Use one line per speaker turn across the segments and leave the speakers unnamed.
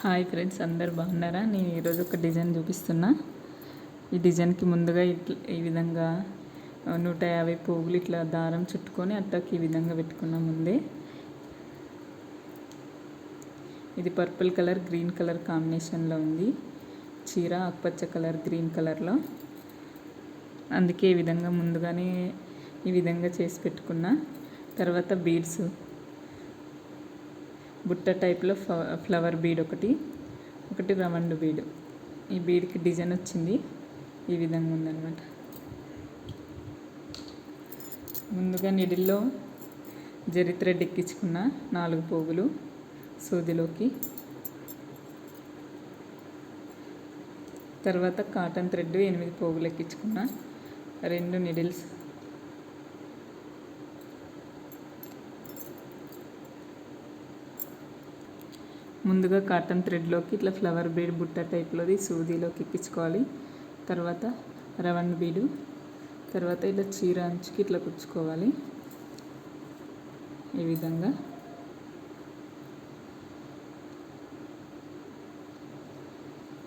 Hi friends అందరు బాగున్నారా? నేను ఈరోజు ఒక డిజైన్ చూపిస్తున్నా. ఈ డిజైన్కి ముందుగా ఇట్లా ఈ విధంగా నూట యాభై పువ్వులు ఇట్లా దారం చుట్టుకొని అట్టకి ఈ విధంగా పెట్టుకున్నా ముందే. ఇది పర్పుల్ కలర్ గ్రీన్ కలర్ కాంబినేషన్లో ఉంది. చీర ఆకుపచ్చ కలర్ గ్రీన్ కలర్లో. అందుకే ఈ విధంగా ముందుగానే ఈ విధంగా చేసి పెట్టుకున్నా. తర్వాత బీడ్స్ బుట్ట టైప్లో ఫ్లవర్ బీడ్ ఒకటి ఒకటి రవండు బీడ్. ఈ బీడ్కి డిజైన్ వచ్చింది. ఈ విధంగా ఉందన్నమాట. ముందుగా నిడిల్లో జరి థ్రెడ్ ఎక్కించుకున్న నాలుగు పోగులు సూదిలోకి. తర్వాత కాటన్ థ్రెడ్ ఎనిమిది పోగులు ఎక్కించుకున్న రెండు నిడిల్స్ ముందుగా కాటన్ థ్రెడ్లోకి ఇట్లా ఫ్లవర్ బీడ్ బుట్ట టైప్లోది సూదిలోకి ఇప్పించుకోవాలి. తర్వాత రవణ్ బీడు తర్వాత ఇట్లా చీర అంచుకి ఇట్లా కుచ్చుకోవాలి. ఈ విధంగా.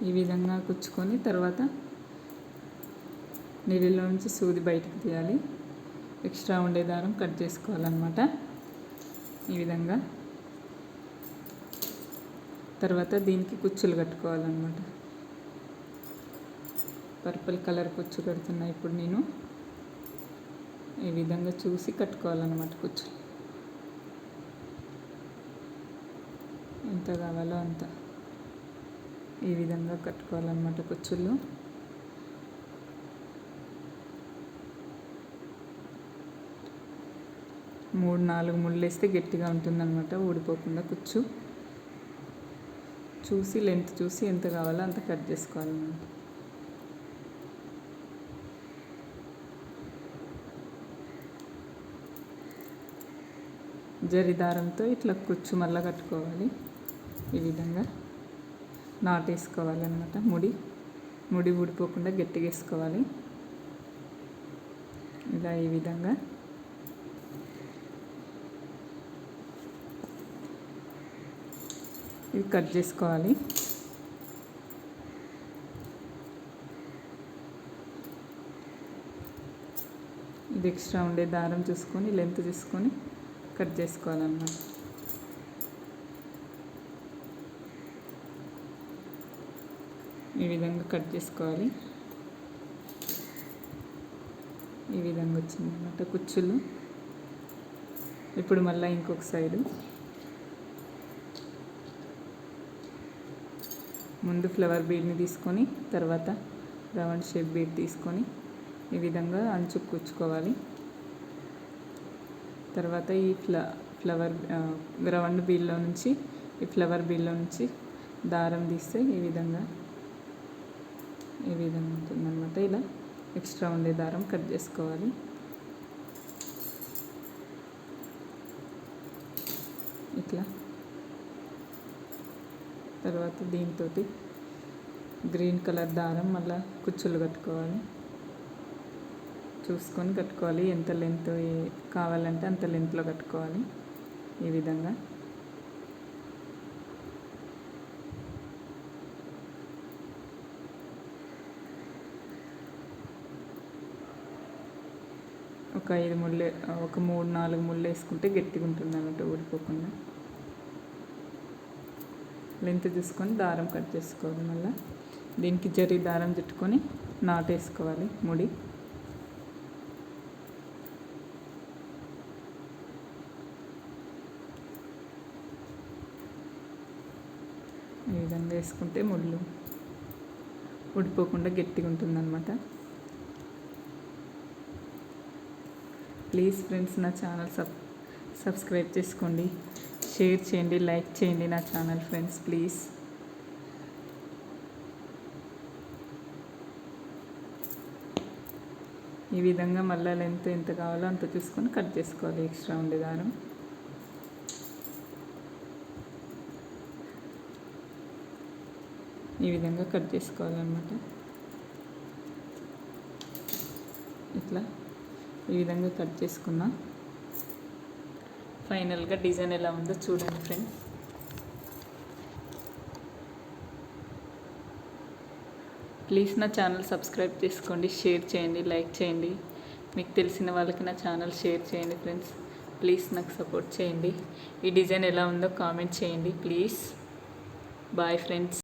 ఈ విధంగా కుచ్చుకొని తర్వాత నీళ్ళలో నుంచి సూది బయటకు తీయాలి. ఎక్స్ట్రా ఉండే దారం కట్ చేసుకోవాలన్నమాట. ఈ విధంగా. తర్వాత దీనికి కుచ్చులు కట్టుకోవాలన్నమాట. పర్పుల్ కలర్ కుచ్చు కడుతున్నా ఇప్పుడు నేను. ఈ విధంగా చూసి కట్టుకోవాలన్నమాట కుచ్చులు. ఎంత కావాలో అంత. ఈ విధంగా కట్టుకోవాలన్నమాట కుచ్చుళ్ళు మూడు నాలుగు ముళ్ళు వేస్తే గట్టిగా ఉంటుందన్నమాట ఊడిపోకుండా కుచ్చు. చూసి లెంత్ చూసి ఎంత కావాలో అంత కట్ చేసుకోవాలి మనం. జరి దారంతో ఇట్లా కుచ్చు మళ్ళా కట్టుకోవాలి ఈ విధంగా. నాటేసుకోవాలి అనమాట ముడి. ముడి ఊడిపోకుండా గట్టిగా వేసుకోవాలి. ఇలా ఈ విధంగా. ఇవి కట్ చేసుకోవాలి. ఇది ఎక్స్ట్రా ఉండే దారం చూసుకొని లెంత్ చూసుకొని కట్ చేసుకోవాలన్నమాట. ఈ విధంగా కట్ చేసుకోవాలి. ఈ విధంగా వచ్చిందన్నమాట కుచ్చులు. ఇప్పుడు మళ్ళీ ఇంకొక సైడు. ముందు ఫ్లవర్ బీడ్ని తీసుకొని తర్వాత రౌండ్ షేప్ బీడ్ తీసుకొని ఈ విధంగా అంచు కూర్చుకోవాలి. తర్వాత ఈ ఫ్ల ఫ్లవర్ రౌండ్ బీల్లో నుంచి ఈ ఫ్లవర్ బీల్లో నుంచి దారం తీస్తే ఈ విధంగా ఈ విధంగా ఉంటుందన్నమాట. ఇలా ఎక్స్ట్రా ఉండే దారం కట్ చేసుకోవాలి ఇట్లా తర్వాత దీంతో గ్రీన్ కలర్ దారం మళ్ళీ కుచ్చులు కట్టుకోవాలి. చూసుకొని కట్టుకోవాలి. ఎంత లెంత్ కావాలంటే అంత లెంత్లో కట్టుకోవాలి ఈ విధంగా. ఒక ఐదు ముళ్ళు ఒక మూడు నాలుగు ముళ్ళు వేసుకుంటే గట్టిగా ఉంటుంది అన్నట్టు ఊడిపోకుండా. లెంత్ చూసుకొని దారం కట్ చేసుకోవాలి మళ్ళీ. దీనికి జరి దారం చుట్టుకొని నాటేసుకోవాలి ముడి. ఈ విధంగా వేసుకుంటే ముళ్ళు ఉడిపోకుండా గట్టిగా ఉంటుందన్నమాట. ప్లీజ్ ఫ్రెండ్స్ నా ఛానల్ సబ్ సబ్స్క్రైబ్ చేసుకోండి. షేర్ చేయండి లైక్ చేయండి నా ఛానల్ ఫ్రెండ్స్ ప్లీజ్. ఈ విధంగా మళ్ళీ లెంత్ ఎంత కావాలో అంత చూసుకొని కట్ చేసుకోవాలి ఎక్స్ట్రా ఉండే దారం. ఈ విధంగా కట్ చేసుకోవాలన్నమాట. ఇట్లా ఈ విధంగా కట్ చేసుకున్నా ఫైనల్గా డిజైన్ ఎలా ఉందో చూడండి ఫ్రెండ్స్. ప్లీజ్ నా ఛానల్ సబ్స్క్రైబ్ చేసుకోండి షేర్ చేయండి లైక్ చేయండి. మీకు తెలిసిన వాళ్ళకి నా ఛానల్ షేర్ చేయండి ఫ్రెండ్స్. ప్లీజ్ నాకు సపోర్ట్ చేయండి. ఈ డిజైన్ ఎలా ఉందో కామెంట్ చేయండి ప్లీజ్. Bye friends.